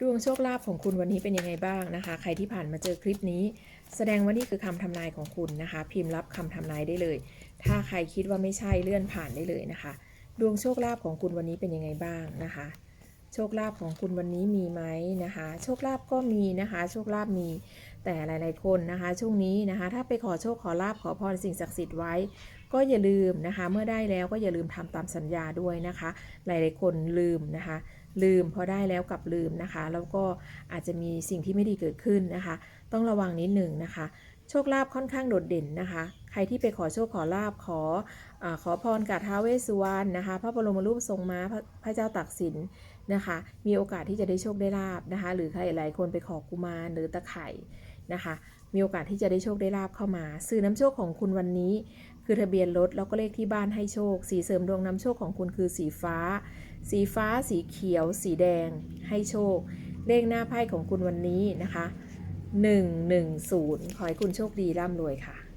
ดวงโชคลาภของคุณวันนี้เป็นยังไงบ้างนะคะ ใครที่ผ่านมาเจอคลิปนี้ แสดงว่านี่คือคำทำนายของคุณนะคะ พิมพ์รับคำทำนายได้เลย ถ้าใครคิดว่าไม่ใช่เลื่อนผ่านได้เลยนะคะ ดวงโชคลาภของคุณวันนี้เป็นยังไงบ้างนะคะ โชคลาภของคุณวันนี้มีไหมนะคะ โชคลาภก็มีนะคะ โชคลาภมี แต่หลาย ๆ คนนะคะ ช่วงนี้นะคะ ถ้าไปขอโชคขอลาภขอพรสิ่งศักดิ์สิทธิ์ไว้ ก็อย่าลืมนะคะ เมื่อได้แล้วก็อย่าลืมทำตามสัญญาด้วยนะคะ หลาย ๆ คนลืมนะคะ ลืมพอได้แล้วกลับลืมนะคะ แล้วก็อาจจะมีสิ่งที่ไม่ดีเกิดขึ้นนะคะ ต้องระวังนิดหนึ่งนะคะ โชคลาภค่อนข้างโดดเด่นนะคะ ใครที่ไปขอโชคขอลาภขออขอพรกับท้าวเวสสุวรรณนะคะ พระบรมรูปทรงม้าพระพระเจ้าตากสินนะคะ มีโอกาสที่จะได้โชคได้ลาบนะคะ หรือใครหลายคนไปขอกุมารหรือตะไคร่นะคะ มีโอกาสที่จะได้โชคได้ลาบเข้ามาสื่อน้ำโชคของคุณวันนี้ คือทะเบียนรถแล้วก็เลขที่บ้านให้โชค สีเสริมดวงนำโชคของคุณคือสีฟ้า สีฟ้า สีเขียว สีแดง ให้โชค เลขหน้าไพ่ของคุณวันนี้นะคะ 110 ขอให้คุณโชคดีร่ำรวยค่ะ